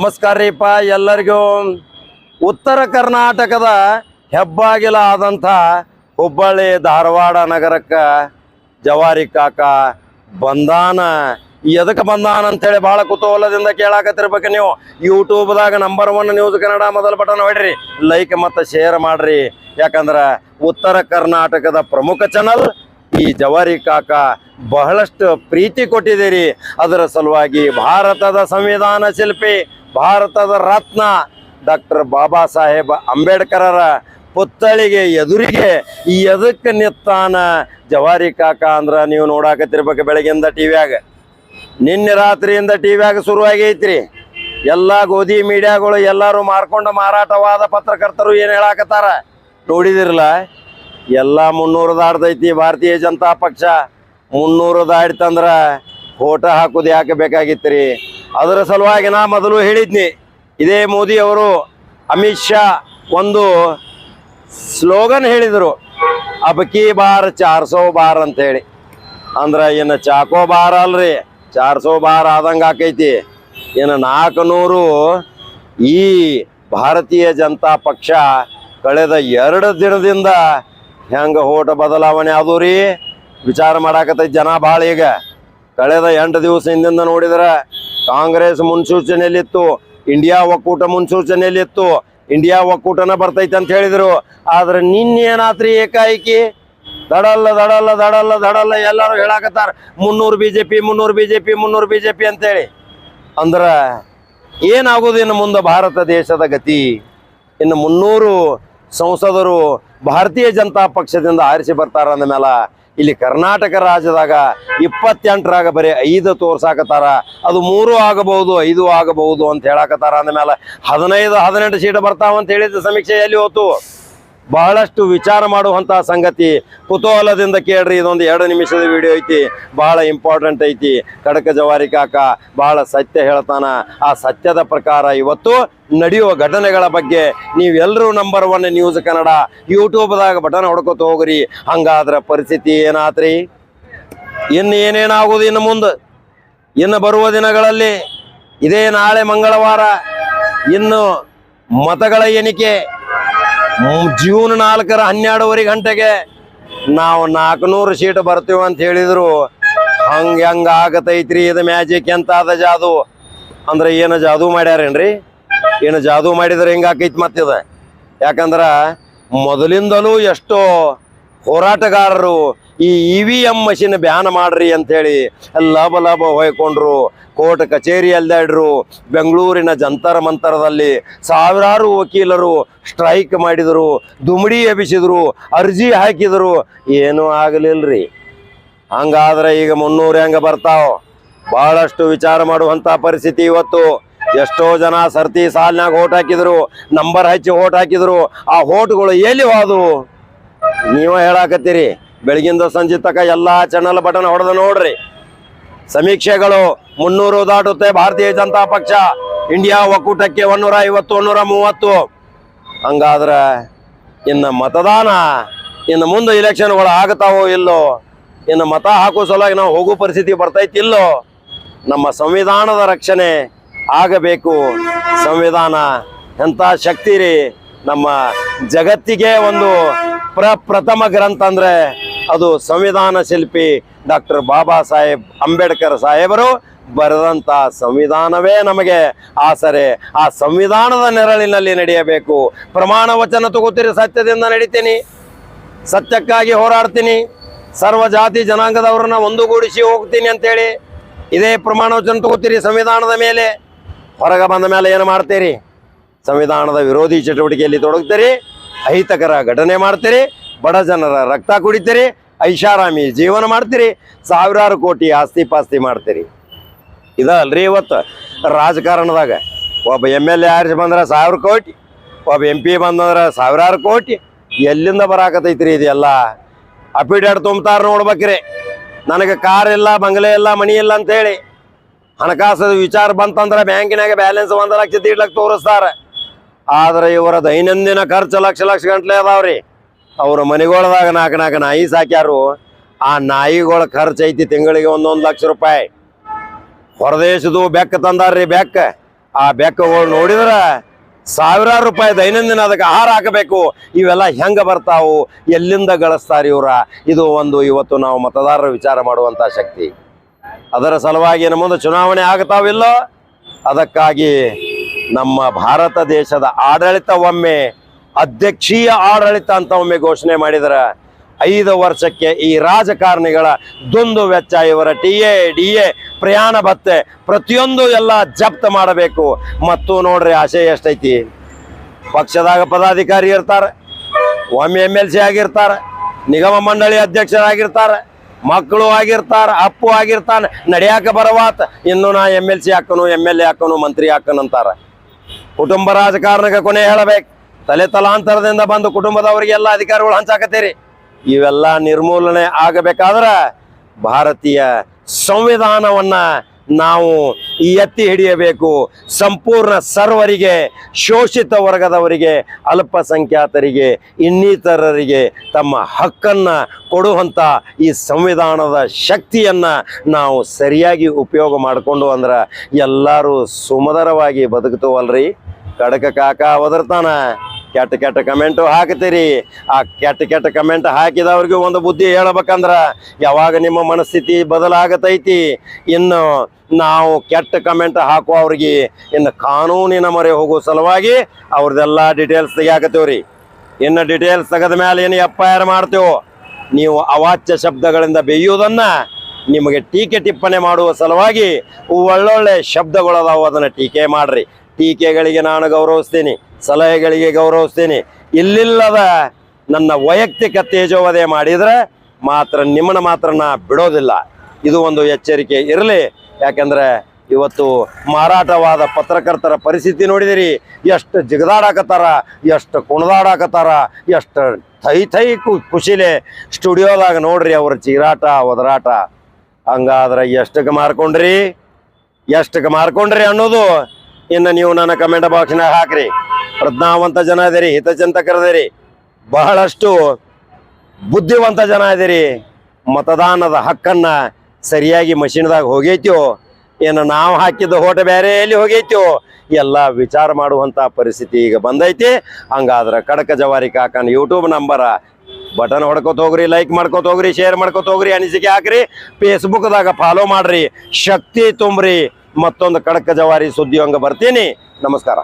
ನಮಸ್ಕಾರ ರೀಪ ಎಲ್ಲರಿಗೂ ಉತ್ತರ ಕರ್ನಾಟಕದ ಹೆಬ್ಬಾಗಿಲ ಆದಂಥ ಹುಬ್ಬಳ್ಳಿ ಧಾರವಾಡ ನಗರಕ್ಕೆ ಜವಾರಿ ಕಾಕ ಬಂದಾನ. ಎದಕ್ಕೆ ಬಂದಾನ ಅಂತೇಳಿ ಭಾಳ ಕುತೂಹಲದಿಂದ ಕೇಳಾಕತ್ತಿರ್ಬೇಕು ನೀವು. ಯೂಟ್ಯೂಬ್ದಾಗ ನಂಬರ್ ಒನ್ ನ್ಯೂಸ್ ಕನ್ನಡ ಮೊದಲ ಬಟನ್ ಹೊಡ್ರಿ. ಲೈಕ್ ಮತ್ತು ಶೇರ್ ಮಾಡ್ರಿ. ಯಾಕಂದ್ರೆ ಉತ್ತರ ಕರ್ನಾಟಕದ ಪ್ರಮುಖ ಚಾನಲ್ ಈ ಜವಾರಿ ಕಾಕ ಬಹಳಷ್ಟು ಪ್ರೀತಿ ಕೊಟ್ಟಿದ್ದೀರಿ. ಅದರ ಸಲುವಾಗಿ ಭಾರತದ ಸಂವಿಧಾನ ಶಿಲ್ಪಿ ಭಾರತದ ರತ್ನ ಡಾಕ್ಟರ್ ಬಾಬಾ ಸಾಹೇಬ್ ಅಂಬೇಡ್ಕರರ ಪುತ್ಥಳಿಗೆ ಎದುರಿಗೆ ಈ ಎದಕ್ಕೆ ನಿತ್ತಾನ ಜವಾರಿ ಕಾಕ ಅಂದ್ರ ನೀವು ನೋಡಾಕತ್ತಿರ್ಬೇಕು ಬೆಳಗ್ಗಿಂದ ಟಿವಿಯಾಗ. ನಿನ್ನೆ ರಾತ್ರಿಯಿಂದ ಟಿವ್ಯಾಗ ಶುರುವಾಗೈತ್ರಿ. ಎಲ್ಲ ಗೋಧಿ ಮೀಡಿಯಾಗಳು ಎಲ್ಲರೂ ಮಾರ್ಕೊಂಡು ಮಾರಾಟವಾದ ಪತ್ರಕರ್ತರು ಏನು ಹೇಳಾಕತ್ತಾರ? ನೋಡಿದಿರಲ್ಲ? ಎಲ್ಲ ಮುನ್ನೂರು ದಾಡ್ದೈತಿ ಭಾರತೀಯ ಜನತಾ ಪಕ್ಷ. ಮುನ್ನೂರು ದಾಡ್ತಂದ್ರ ಫೋಟೋ ಹಾಕೋದು ಯಾಕೆ ಬೇಕಾಗಿತ್ತು ಅದರ ಸಲುವಾಗಿ ನಾ ಮೊದಲು ಹೇಳಿದ್ನಿ, ಇದೇ ಮೋದಿ ಅವರು ಅಮಿತ್ ಶಾ ಒಂದು ಸ್ಲೋಗನ್ ಹೇಳಿದರು ಅಬಕಿ ಬಾರ್ ಚಾರ್ ಸೋ ಬಾರ್ ಅಂತೇಳಿ. ಅಂದ್ರೆ ಏನು ಚಾಕೋ ಬಾರ್ ಅಲ್ರಿ, ಚಾರ್ ಸೋ ಬಾರ್ ಆದಂಗೆ ಆಕೈತಿ. ಏನು ನಾಲ್ಕುನೂರು ಈ ಭಾರತೀಯ ಜನತಾ ಪಕ್ಷ ಕಳೆದ ಎರಡು ದಿನದಿಂದ ಹೆಂಗೆ ಓಟ ಬದಲಾವಣೆ ಆದವು ರೀ? ವಿಚಾರ ಮಾಡಾಕತ್ತೈತಿ ಜನ ಭಾಳ ಈಗ. ಕಳೆದ ಎಂಟು ದಿವಸ ಹಿಂದಿಂದ ನೋಡಿದ್ರೆ ಕಾಂಗ್ರೆಸ್ ಮುನ್ಸೂಚನೆಯಲ್ಲಿತ್ತು, ಇಂಡಿಯಾ ಒಕ್ಕೂಟ ಮುನ್ಸೂಚನೆಯಲ್ಲಿತ್ತು, ಇಂಡಿಯಾ ಒಕ್ಕೂಟನ ಬರ್ತೈತೆ ಅಂತ ಹೇಳಿದ್ರು. ಆದ್ರೆ ನಿನ್ನೇನಾತ್ರಿ ಏಕಾಏಕಿ? ದಡಲ್ಲ ದಡಲ್ಲ ದಡಲ್ಲ ದಡಲ್ಲ ಎಲ್ಲರೂ ಹೇಳಾಕತ್ತಾರ. ಮುನ್ನೂರು ಬಿ ಜೆ ಪಿ ಮುನ್ನೂರು ಬಿ ಜೆ ಪಿ ಮುನ್ನೂರು ಬಿ ಜೆ ಪಿ ಅಂತೇಳಿ. ಅಂದ್ರೆ ಏನಾಗೋದು ಇನ್ನು ಮುಂದೆ ಭಾರತ ದೇಶದ ಗತಿ? ಇನ್ನು ಮುನ್ನೂರು ಸಂಸದರು ಭಾರತೀಯ ಜನತಾ ಪಕ್ಷದಿಂದ ಆರಿಸಿ ಬರ್ತಾರ ಅಂದಮೇಲೆ ಇಲ್ಲಿ ಕರ್ನಾಟಕ ರಾಜ್ಯದಾಗ ಇಪ್ಪತ್ತೆಂಟರಾಗ ಬರೀ ಐದು ತೋರ್ಸಾಕತ್ತಾರ. ಅದು ಮೂರು ಆಗಬಹುದು, ಐದು ಆಗಬಹುದು ಅಂತ ಹೇಳಾಕತ್ತಾರ ಅಂದಮೇಲೆ ಹದಿನೈದು, ಹದಿನೆಂಟು ಸೀಟ್ ಬರ್ತಾವ ಅಂತ ಹೇಳಿದ ಸಮೀಕ್ಷೆಯಲ್ಲಿ ಹೋತು ಬಹಳಷ್ಟು ವಿಚಾರ ಮಾಡುವಂತಹ ಸಂಗತಿ ಕುತೂಹಲದಿಂದ ಕೇಳ್ರಿ. ಇದೊಂದು ಎರಡು ನಿಮಿಷದ ವಿಡಿಯೋ ಐತಿ. ಬಹಳ ಇಂಪಾರ್ಟೆಂಟ್ ಐತಿ. ಕಡಕ ಜವಾರಿ ಕಾಕ ಬಹಳ ಸತ್ಯ ಹೇಳ್ತಾನ. ಆ ಸತ್ಯದ ಪ್ರಕಾರ ಇವತ್ತು ನಡೆಯುವ ಘಟನೆಗಳ ಬಗ್ಗೆ ನೀವೆಲ್ಲರೂ ನಂಬರ್ ಒನ್ ನ್ಯೂಸ್ ಕನ್ನಡ ಯೂಟ್ಯೂಬ್ದಾಗ ಬಟನ್ ಹೊಡ್ಕೊತ ಹೋಗ್ರಿ. ಹಂಗಾದ್ರ ಪರಿಸ್ಥಿತಿ ಏನಾತ್ರಿ? ಇನ್ನು ಏನೇನಾಗೋದು ಇನ್ನು ಮುಂದೆ? ಇನ್ನು ಬರುವ ದಿನಗಳಲ್ಲಿ ಇದೇ ನಾಳೆ ಮಂಗಳವಾರ ಇನ್ನು ಮತಗಳ ಎಣಿಕೆ. ಜೂನ್ ನಾಲ್ಕರ ಹನ್ನೆರಡುವರೆ ಗಂಟೆಗೆ ನಾವು ನಾಲ್ಕುನೂರು ಸೀಟ್ ಬರ್ತೀವಿ ಅಂತ ಹೇಳಿದ್ರು. ಹಂಗ ಹೆಂಗ ಆಗತೈತ್ರಿ ಇದು ಮ್ಯಾಜಿಕ್ ಎಂತ ಅದ ಜಾದು? ಅಂದ್ರೆ ಏನು ಜಾದು ಮಾಡ್ಯಾರೇನ್ರಿ? ಏನು ಜಾದು ಮಾಡಿದ್ರೆ ಹಿಂಗೆ ಆಕೈತಿ ಮತ್ತಿದ ಯಾಕಂದ್ರ ಮೊದಲಿಂದಲೂ ಎಷ್ಟೋ ಹೋರಾಟಗಾರರು ಈ E V M machine ban ಮಾಡ್ರಿ ಅಂತೇಳಿ ಲಾಭ ಲಾಭ ಹೊಯ್ಕೊಂಡ್ರು. ಕೋರ್ಟ್ ಕಚೇರಿ ಅಲ್ದಾಡ್ರು ಬೆಂಗಳೂರಿನ ಜಂತರ ಮಂತರದಲ್ಲಿ ಸಾವಿರಾರು ವಕೀಲರು ಸ್ಟ್ರೈಕ್ ಮಾಡಿದರು. ದುಮಡಿ ಎಬ್ಬಿಸಿದ್ರು. ಅರ್ಜಿ ಹಾಕಿದರು. ಏನೂ ಆಗಲಿಲ್ಲರಿ ಹಂಗಾದ್ರೆ ಈಗ ಮುನ್ನೂರು ಹೆಂಗೆ ಬರ್ತಾವ? ಬಹಳಷ್ಟು ವಿಚಾರ ಮಾಡುವಂತ ಪರಿಸ್ಥಿತಿ ಇವತ್ತು. ಎಷ್ಟೋ ಜನ ಸರ್ತಿ ಸಾಲಿನಾಗ ಓಟ್ ಹಾಕಿದ್ರು. ನಂಬರ್ ಹಚ್ಚಿ ಓಟ್ ಹಾಕಿದ್ರು. ಆ ಓಟ್ಗಳು ಎಲ್ಲಿ ಹೋದವು? ನೀವ ಹೇಳಾಕತ್ತೀರಿ, ಬೆಳಗಿಂದ ಸಂಜೆ ತಕ ಎಲ್ಲಾ ಚಾನಲ್ ಬಟನ್ ಹೊಡೆದ ನೋಡ್ರಿ. ಸಮೀಕ್ಷೆಗಳು ಮುನ್ನೂರು ದಾಟುತ್ತೆ, ಭಾರತೀಯ ಜನತಾ ಪಕ್ಷ. ಇಂಡಿಯಾ ಒಕ್ಕೂಟಕ್ಕೆ ಒನ್ನೂರ ಐವತ್ತು ಒನ್ನೂರ ಮೂವತ್ತು. ಹಂಗಾದ್ರ ಇನ್ನು ಮತದಾನ, ಇನ್ನು ಮುಂದೆ ಇಲೆಕ್ಷನ್ಗಳು ಆಗ್ತಾವೋ ಇಲ್ಲೋ, ಇನ್ನು ಮತ ಹಾಕೋ ಸಲುವಾಗಿ ನಾವು ಹೋಗೋ ಪರಿಸ್ಥಿತಿ ಬರ್ತೈತಿ ಇಲ್ಲೋ, ನಮ್ಮ ಸಂವಿಧಾನದ ರಕ್ಷಣೆ ಆಗಬೇಕು. ಸಂವಿಧಾನ ಎಂಥ ಶಕ್ತಿ ರೀ, ನಮ್ಮ ಜಗತ್ತಿಗೆ ಒಂದು ಪ್ರಪ್ರಥಮ ಗ್ರಂಥ ಅಂದ್ರೆ ಅದು ಸಂವಿಧಾನ ಶಿಲ್ಪಿ ಡಾಕ್ಟರ್ ಬಾಬಾ ಸಾಹೇಬ್ ಅಂಬೇಡ್ಕರ್ ಸಾಹೇಬರು ಬರೆದಂತ ಸಂವಿಧಾನವೇ ನಮಗೆ ಆಸರೆ. ಆ ಸಂವಿಧಾನದ ನೆರಳಿನಲ್ಲಿ ನಡೆಯಬೇಕು. ಪ್ರಮಾಣ ವಚನ ತಗೋತೀರಿ ಸತ್ಯದಿಂದ ನಡಿತೀನಿ. ಸತ್ಯಕ್ಕಾಗಿ ಹೋರಾಡ್ತೀನಿ. ಸರ್ವ ಜಾತಿ ಜನಾಂಗದವ್ರನ್ನ ಒಂದುಗೂಡಿಸಿ ಹೋಗ್ತೀನಿ ಅಂತೇಳಿ ಇದೇ ಪ್ರಮಾಣ ವಚನ ತಗೋತೀರಿ ಸಂವಿಧಾನದ ಮೇಲೆ. ಹೊರಗೆ ಬಂದ ಮೇಲೆ ಏನು ಮಾಡ್ತೀರಿ? ಸಂವಿಧಾನದ ವಿರೋಧಿ ಚಟುವಟಿಕೆಯಲ್ಲಿ ತೊಡಗ್ತೀರಿ. ಅಹಿತಕರ ಘಟನೆ ಮಾಡ್ತೀರಿ, ಬಡ ಜನರ ರಕ್ತ ಕುಡಿತೀರಿ, ಐಷಾರಾಮಿ ಜೀವನ ಮಾಡ್ತೀರಿ, ಸಾವಿರಾರು ಕೋಟಿ ಆಸ್ತಿ ಪಾಸ್ತಿ ಮಾಡ್ತೀರಿ. ಇದ ಅಲ್ರಿ ಇವತ್ತು ರಾಜಕಾರಣದಾಗ. ಒಬ್ಬ ಎಂ ಎಲ್ ಎ ಆರಿಸಿ ಬಂದ್ರೆ ಸಾವಿರ ಕೋಟಿ, ಒಬ್ಬ ಎಂ ಪಿ ಬಂದಂದ್ರೆ ಸಾವಿರಾರು ಕೋಟಿ, ಎಲ್ಲಿಂದ ಬರಾಕತೈತ್ರಿ ಇದೆಲ್ಲ? ಅಪಿಡೇಟ್ ತುಂಬ್ತಾರೆ ನೋಡ್ಬೇಕ್ರಿ. ನನಗೆ ಕಾರ್ ಇಲ್ಲ, ಬಂಗಲೆ ಇಲ್ಲ, ಮನಿ ಇಲ್ಲ ಅಂತೇಳಿ ಹಣಕಾಸು ವಿಚಾರ ಬಂತಂದ್ರೆ ಬ್ಯಾಂಕಿನಾಗ ಬ್ಯಾಲೆನ್ಸ್ ಒಂದು ಲಕ್ಷ, ದೀಡ್ ಲಕ್ಷ ತೋರಿಸ್ತಾರ. ಆದ್ರೆ ಇವರ ದೈನಂದಿನ ಖರ್ಚು ಲಕ್ಷ ಲಕ್ಷ ಗಂಟ್ಲೆ ಅದಾವ್ರಿ. ಅವ್ರ ಮನೆಗೊಳದಾಗ ನಾಲ್ಕು ನಾಲ್ಕು ನಾಯಿ ಸಾಕ್ಯಾರು. ಆ ನಾಯಿಗಳ ಖರ್ಚು ಐತಿ ತಿಂಗಳಿಗೆ ಒಂದೊಂದು ಲಕ್ಷ ರೂಪಾಯಿ. ಹೊರದೇಶದು ಬೆಕ್ಕ ತಂದಾರ್ರಿ ಬೆಕ್ಕ. ಆ ಬೆಕ್ಕಗಳು ನೋಡಿದ್ರ ಸಾವಿರಾರು ರೂಪಾಯಿ ದೈನಂದಿನ ಅದಕ್ಕೆ ಆಹಾರ ಹಾಕಬೇಕು. ಇವೆಲ್ಲ ಹೆಂಗ ಬರ್ತಾವು? ಎಲ್ಲಿಂದ ಗಳಿಸ್ತಾರೆ ಇವರ? ಇದು ಒಂದು ಇವತ್ತು ನಾವು ಮತದಾರರ ವಿಚಾರ ಮಾಡುವಂತ ಶಕ್ತಿ. ಅದರ ಸಲುವಾಗಿ ನಮ್ಮ ಮುಂದೆ ಚುನಾವಣೆ ಆಗ್ತಾವಿಲ್ಲೋ? ಅದಕ್ಕಾಗಿ ನಮ್ಮ ಭಾರತ ದೇಶದ ಆಡಳಿತ ಒಮ್ಮೆ ಅಧ್ಯಕ್ಷೀಯ ಆಡಳಿತ ಅಂತ ಒಮ್ಮೆ ಘೋಷಣೆ ಮಾಡಿದರೆ, ಐದು ವರ್ಷಕ್ಕೆ ಈ ರಾಜಕಾರಣಿಗಳ ದುಂದು ವೆಚ್ಚ, ಇವರ ಟಿ ಎ, ಡಿ ಎ ಪ್ರಯಾಣ ಭತ್ತೆ ಪ್ರತಿಯೊಂದು ಎಲ್ಲ ಜಪ್ತ ಮಾಡಬೇಕು. ಮತ್ತು ನೋಡ್ರಿ ಆಸೆ ಎಷ್ಟೈತಿ? ಪಕ್ಷದಾಗ ಪದಾಧಿಕಾರಿ ಇರ್ತಾರೆ, ಒಮ್ಮೆ ಎಂ ಎಲ್ ಸಿ ಆಗಿರ್ತಾರೆ, ನಿಗಮ ಮಂಡಳಿ ಅಧ್ಯಕ್ಷರಾಗಿರ್ತಾರೆ, ಮಕ್ಕಳು ಆಗಿರ್ತಾರೆ, ಅಪ್ಪು ಆಗಿರ್ತಾನೆ, ನಡೆಯಾಕ ಬರವಾತ. ಇನ್ನು ನಾ ಎಂ ಎಲ್ ಸಿ ಹಾಕನು, ಎಂ ಎಲ್ ಎ ಹಾಕನು, ಮಂತ್ರಿ ಹಾಕನು ಅಂತಾರ. ಕುಟುಂಬ ರಾಜಕಾರಣಕ್ಕೆ ಕೊನೆ ಹೇಳಬೇಕು. ತಲೆ ತಲಾಂತರದಿಂದ ಬಂದು ಕುಟುಂಬದವರಿಗೆಲ್ಲ ಅಧಿಕಾರಗಳು ಹಂಚಾಕತ್ತೀರಿ. ಇವೆಲ್ಲ ನಿರ್ಮೂಲನೆ ಆಗಬೇಕಾದ್ರೆ ಭಾರತೀಯ ಸಂವಿಧಾನವನ್ನ ನಾವು ಎತ್ತಿ ಹಿಡಿಯಬೇಕು. ಸಂಪೂರ್ಣ ಸರ್ವರಿಗೆ, ಶೋಷಿತ ವರ್ಗದವರಿಗೆ, ಅಲ್ಪಸಂಖ್ಯಾತರಿಗೆ, ಇನ್ನಿತರರಿಗೆ ತಮ್ಮ ಹಕ್ಕನ್ನ ಕೊಡುವಂಥ ಈ ಸಂವಿಧಾನದ ಶಕ್ತಿಯನ್ನ ನಾವು ಸರಿಯಾಗಿ ಉಪಯೋಗ ಮಾಡಿಕೊಂಡು ಅಂದ್ರೆ ಎಲ್ಲರೂ ಸುಮಧರವಾಗಿ ಬದುಕ್ತವಲ್ರಿ ಕಡಕ ಕಾಕ ಒದರ್ತಾನ. ಕೆಟ್ಟ ಕೆಟ್ಟ ಕಮೆಂಟು ಹಾಕ್ತೀರಿ ಆ ಕೆಟ್ಟ ಕೆಟ್ಟ ಕಮೆಂಟ್ ಹಾಕಿದವ್ರಿಗೆ ಒಂದು ಬುದ್ಧಿ ಹೇಳ್ಬೇಕಂದ್ರ ಯಾವಾಗ ನಿಮ್ಮ ಮನಸ್ಥಿತಿ ಬದಲಾಗತೈತಿ. ಇನ್ನು ನಾವು ಕೆಟ್ಟ ಕಮೆಂಟ್ ಹಾಕುವವ್ರಿಗೆ ಇನ್ನು ಕಾನೂನಿನ ಮೊರೆ ಹೋಗೋ ಸಲುವಾಗಿ ಅವ್ರದ್ದೆಲ್ಲ ಡೀಟೇಲ್ಸ್ ತೆಗಿಯಾಕತ್ತೀವ್ರಿ. ಇನ್ನು ಡೀಟೇಲ್ಸ್ ತೆಗೆದ ಮೇಲೆ ಏನು ಎಫ್ ಐ ಆರ್ ಮಾಡ್ತೇವೋ, ನೀವು ಅವಾಚ್ಯ ಶಬ್ದಗಳಿಂದ ಬೇಯುವುದನ್ನು ನಿಮಗೆ ಟೀಕೆ ಟಿಪ್ಪಣಿ ಮಾಡುವ ಸಲುವಾಗಿ ಒಳ್ಳೊಳ್ಳೆ ಶಬ್ದಗಳದಾವು ಅದನ್ನು ಟೀಕೆ ಮಾಡ್ರಿ. ಟೀಕೆಗಳಿಗೆ ನಾನು ಗೌರವಿಸ್ತೀನಿ, ಸಲಹೆಗಳಿಗೆ ಗೌರವಿಸ್ತೀನಿ. ಇಲ್ಲಿಲ್ಲದ ನನ್ನ ವೈಯಕ್ತಿಕ ತೇಜೋವಧೆ ಮಾಡಿದರೆ ಮಾತ್ರ, ನಿಮ್ಮನ್ನ ಮಾತ್ರ ಬಿಡೋದಿಲ್ಲ. ಇದು ಒಂದು ಎಚ್ಚರಿಕೆ ಇರಲಿ. ಯಾಕಂದ್ರೆ ಇವತ್ತು ಮಾರಾಟವಾದ ಪತ್ರಕರ್ತರ ಪರಿಸ್ಥಿತಿ ನೋಡಿದಿರಿ. ಎಷ್ಟು ಜಿಗದಾಡಕತ್ತಾರ, ಎಷ್ಟು ಕುಣದಾಡಕತ್ತಾರ, ಎಷ್ಟು ಥೈ ಥೈ ಖುಷಿಲೆ ಸ್ಟುಡಿಯೋದಾಗ ನೋಡ್ರಿ ಅವ್ರ ಚೀರಾಟ, ಒದರಾಟ. ಹಂಗಾದ್ರೆ ಎಷ್ಟಕ್ಕೆ ಮಾರ್ಕೊಂಡ್ರಿ? ಎಷ್ಟಕ್ಕೆ ಮಾರ್ಕೊಂಡ್ರಿ ಅನ್ನೋದು ಇನ್ನು ನೀವು ನನ್ನ ಕಮೆಂಟ್ ಬಾಕ್ಸ್ನಾಗ ಹಾಕ್ರಿ. ಪ್ರಜ್ಞಾವಂತ ಜನ ಇದೀರಿ ಹಿತಚಿಂತಕರದಿರಿ ಬಹಳಷ್ಟು ಬುದ್ಧಿವಂತ ಜನ ಇದೀರಿ. ಮತದಾನದ ಹಕ್ಕನ್ನ ಸರಿಯಾಗಿ ಮಷೀನ್ದಾಗ ಹೋಗೈತ್ಯೋ ಏನು ನಾವು ಹಾಕಿದ ಹೋಟ ಬೇರೆ ಎಲ್ಲಿ ಹೋಗೈತ್ಯೋ ಎಲ್ಲ ವಿಚಾರ ಮಾಡುವಂಥ ಪರಿಸ್ಥಿತಿ ಈಗ ಬಂದೈತಿ. ಹಂಗಾದ್ರೆ ಕಡಕ ಜವಾರಿ ಕಾಕನ್ ಯೂಟ್ಯೂಬ್ ನಂಬರ ಬಟನ್ ಹೊಡ್ಕೊತ ಹೋಗ್ರಿ ಲೈಕ್ ಮಾಡ್ಕೋತ ಹೋಗ್ರಿ ಶೇರ್ ಮಾಡ್ಕೋತ ಹೋಗ್ರಿ, ಅನಿಸಿಕೆ ಹಾಕ್ರಿ. ಫೇಸ್ಬುಕ್ದಾಗ ಫಾಲೋ ಮಾಡ್ರಿ, ಶಕ್ತಿ ತುಂಬ್ರಿ. ಮತ್ತೊಂದು ಕಡಕ ಜವಾರಿ ಸುದ್ದಿ ಹಂಗ ಬರ್ತೀನಿ. ನಮಸ್ಕಾರ.